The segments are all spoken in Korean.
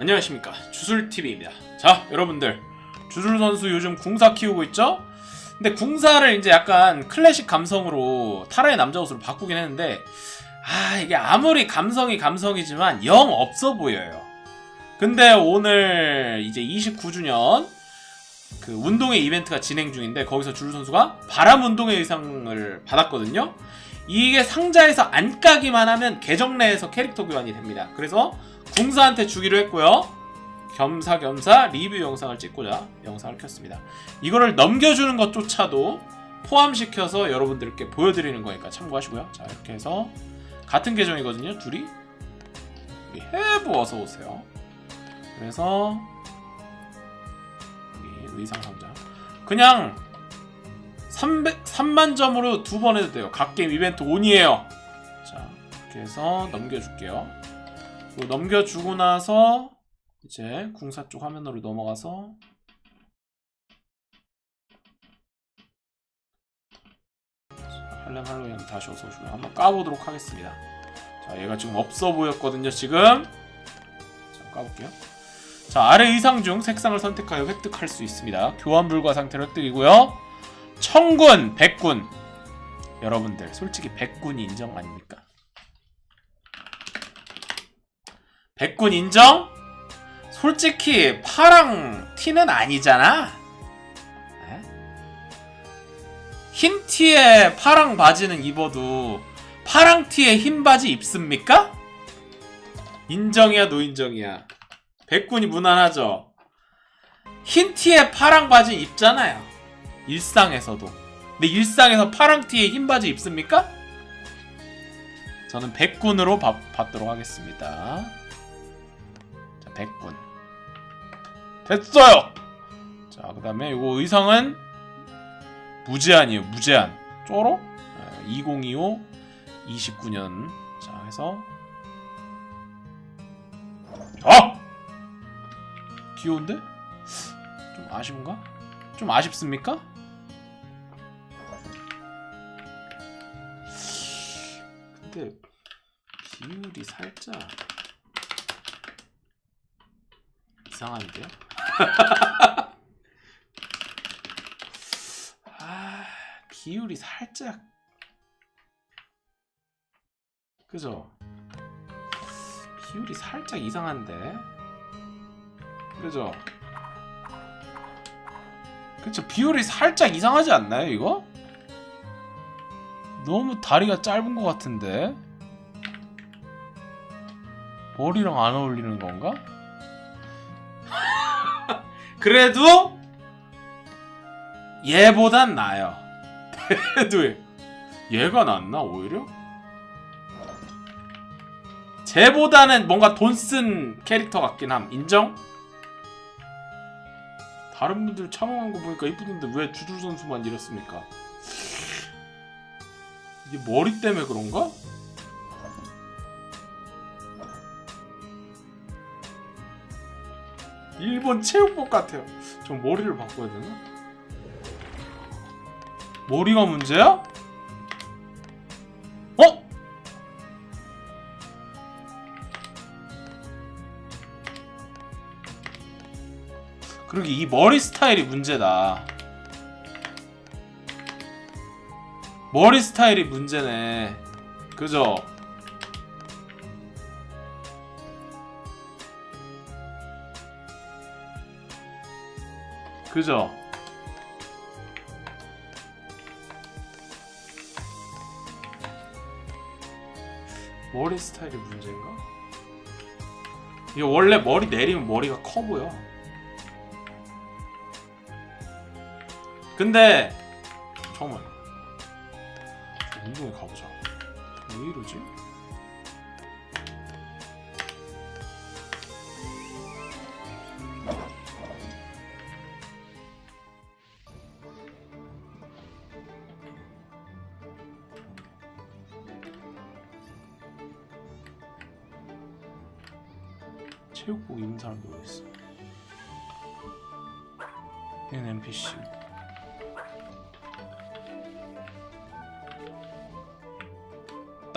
안녕하십니까. 주술TV입니다. 자 여러분들. 주술 선수 요즘 궁사 키우고 있죠? 근데 궁사를 이제 약간 클래식 감성으로 타라의 남자 옷으로 바꾸긴 했는데 아 이게 아무리 감성이 감성이지만 영 없어 보여요. 근데 오늘 이제 29주년 그 운동회 이벤트가 진행 중인데 거기서 주술 선수가 바람 운동회 의상을 받았거든요 이게 상자에서 안 까기만 하면 계정 내에서 캐릭터 교환이 됩니다 그래서 궁사한테 주기로 했고요. 겸사겸사 리뷰 영상을 찍고자 영상을 켰습니다. 이거를 넘겨주는 것조차도 포함시켜서 여러분들께 보여드리는 거니까 참고하시고요. 자 이렇게 해서 같은 계정이거든요. 둘이 해부 어서 오세요. 그래서 의상 상자 그냥 300, 3만 점으로 두 번 해도 돼요. 각 게임 이벤트 온이에요. 자 이렇게 해서 넘겨줄게요. 이거 넘겨주고 나서 이제 궁사 쪽 화면으로 넘어가서 자, 할렘 할로윈 다시 어서 오시고 한번 까보도록 하겠습니다. 자 얘가 지금 없어 보였거든요 지금. 자 까볼게요. 자 아래 의상 중 색상을 선택하여 획득할 수 있습니다. 교환 불가 상태로 획득이고요. 청군, 백군 여러분들 솔직히 백군이 인정 아닙니까? 백군 인정? 솔직히 파랑 티는 아니잖아. 에? 흰 티에 파랑 바지는 입어도 파랑 티에 흰 바지 입습니까? 인정이야 노인정이야. 백군이 무난하죠. 흰 티에 파랑 바지 입잖아요. 일상에서도. 근데 일상에서 파랑 티에 흰 바지 입습니까? 저는 백군으로 봐- 받도록 하겠습니다. 자, 100군. 됐어요! 자, 그 다음에 이거 의상은 무제한이에요, 무제한. 쪼로? 2025, 29년. 자, 해서. 아! 귀여운데? 좀 아쉬운가? 좀 아쉽습니까? 근데, 비율이 살짝. 이상한데요? 아, 비율이 살짝 그죠? 비율이 살짝 이상한데 그죠? 그쵸 비율이 살짝 이상하지 않나요 이거? 너무 다리가 짧은 것 같은데 머리랑 안 어울리는 건가? 그래도 얘보단 나아요. 그래도 얘가 낫나 오히려? 쟤보다는 뭔가 돈 쓴 캐릭터 같긴 함. 인정? 다른 분들 참여한 거 보니까 이쁘던데 왜 주줄 선수만 이렇습니까? 이게 머리 때문에 그런가? 일본 체육복 같아요. 전 머리를 바꿔야 되나? 머리가 문제야? 어? 그러게 이 머리 스타일이 문제다. 머리 스타일이 문제네. 그죠? 그죠? 머리 스타일이 문제인가? 이거 원래 머리 내리면 머리가 커 보여. 근데 잠깐 만 운동에 가보자. 왜 이러지? 체육복 입는 사람도 어디 있어? 얘는 NPC.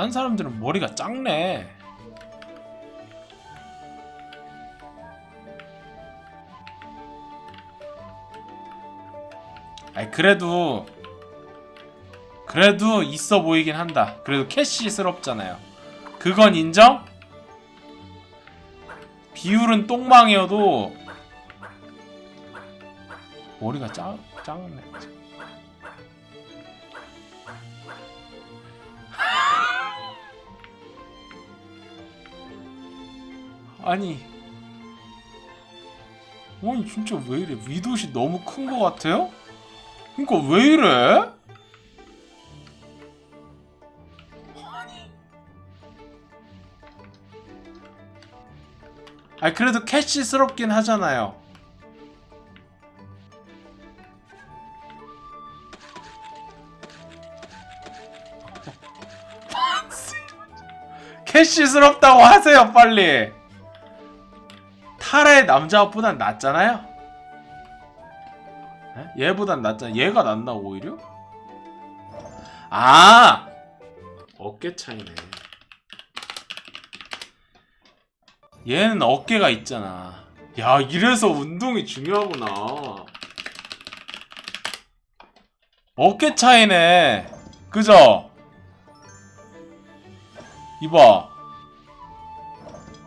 딴 사람들은 머리가 작네. 아니 그래도 그래도 있어 보이긴 한다. 그래도 캐시스럽잖아요. 그건 인정? 비율은 똥망이어도 머리가 짜, 작네. 아니 아니 진짜 왜 이래? 위도시 너무 큰 거 같아요? 그니까 왜 이래? 아니. 그래도 캐시스럽긴 하잖아요. 캐시스럽다고 하세요 빨리 타라의 남자보단 낫잖아요 에? 얘보단 낫잖아 얘가 낫나 오히려? 아 어깨 차이네 얘는 어깨가 있잖아 야 이래서 운동이 중요하구나 어깨 차이네 그죠? 이봐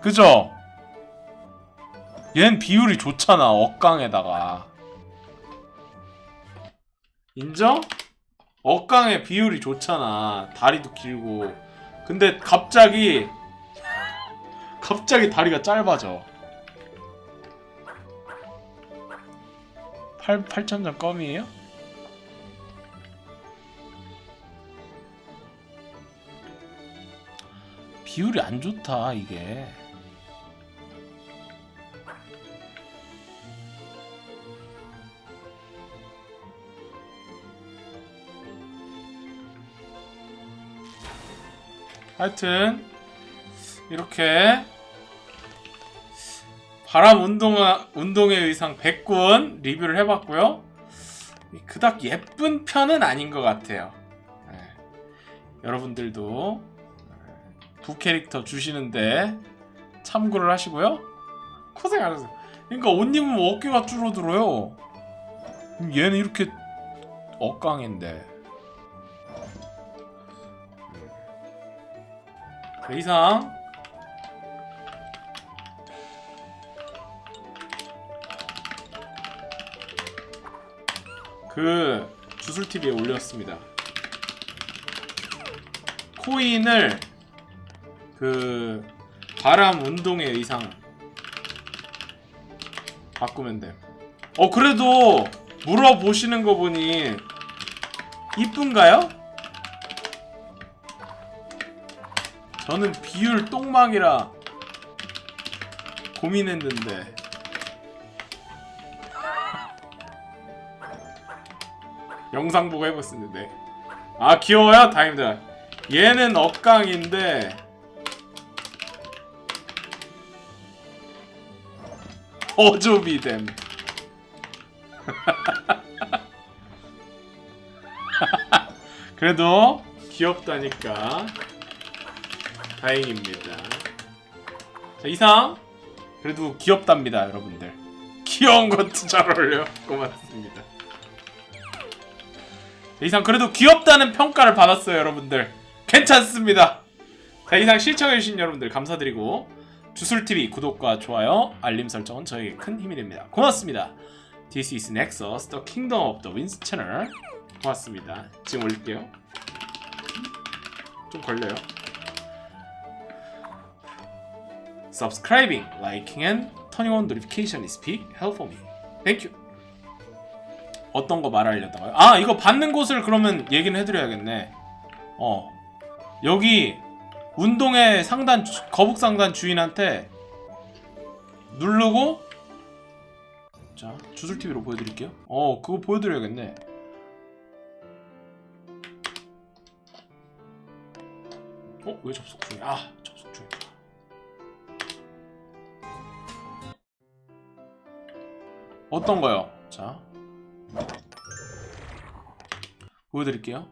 그죠? 얜 비율이 좋잖아 억강에다가 인정? 억강의 비율이 좋잖아 다리도 길고 근데 갑자기 갑자기 다리가 짧아져 8, 8천점 껌이에요? 비율이 안 좋다 이게 하여튼 이렇게 바람 운동 운동의 의상 100군 리뷰를 해봤고요. 그닥 예쁜 편은 아닌 것 같아요. 네. 여러분들도 두 캐릭터 주시는데 참고를 하시고요. 고생 안 하세요. 그러니까 옷 입으면 어깨가 줄어들어요. 얘는 이렇게 억강인데. 그 이상 그 주술 TV에 올렸습니다. 코인을 그 바람 운동의 의상 바꾸면 돼. 어 그래도 물어보시는 거 보니 이쁜가요? 저는 비율 똥망이라 고민했는데. 영상 보고 해봤었는데 아 귀여워요? 다행입니다. 얘는 억강인데 어조비됨. 그래도 귀엽다니까 다행입니다. 자 이상. 그래도 귀엽답니다 여러분들. 귀여운 것도 잘 어울려. 고맙습니다. 자, 이상 그래도 귀엽다는 평가를 받았어요 여러분들. 괜찮습니다. 자 이상 시청해주신 여러분들 감사드리고 주술TV 구독과 좋아요 알림 설정은 저에게 큰 힘이 됩니다. 고맙습니다. This is Nexus, the Kingdom of the Winds 채널 고맙습니다. 지금 올릴게요. 좀 걸려요 Subscribing, liking and turning on notification is big help for me Thank you 어떤 거 말하려다가요? 아 이거 받는 곳을 그러면 얘기는 해드려야겠네. 어 여기 운동회 상단 주- 거북 상단 주인한테 누르고 자 주술 TV로 보여드릴게요. 어 그거 보여드려야겠네. 어 왜 접속 중이야? 아 접속 중이야. 어떤 거요? 자. 보여드릴게요.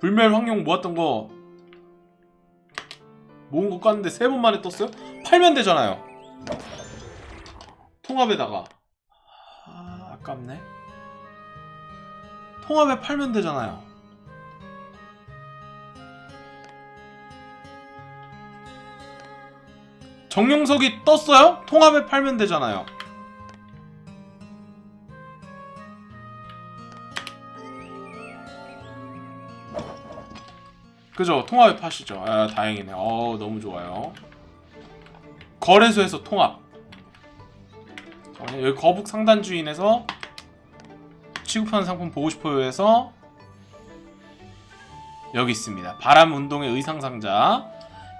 불멸 황룡 모았던 거 모은 거 깠는데 세 번 만에 떴어요? 팔면 되잖아요. 통합에다가 아 아깝네. 통합에 팔면 되잖아요. 정용석이 떴어요? 통합에 팔면 되잖아요. 그죠? 통합에 파시죠. 아, 다행이네. 어, 너무 좋아요. 거래소에서 통합. 잠깐만요. 여기 거북 상단 주인에서 취급하는 상품 보고 싶어요에서 여기 있습니다. 바람 운동의 의상 상자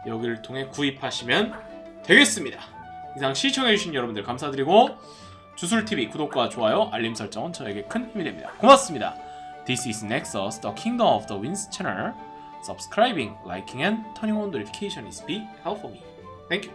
여기를 통해 구입하시면 되겠습니다. 이상 시청해주신 여러분들 감사드리고 주술TV 구독과 좋아요, 알림 설정은 저에게 큰 힘이 됩니다. 고맙습니다. This is Nexus, the Kingdom of the Winds channel. Subscribing, liking, and turning on notification is big help for me. Thank you.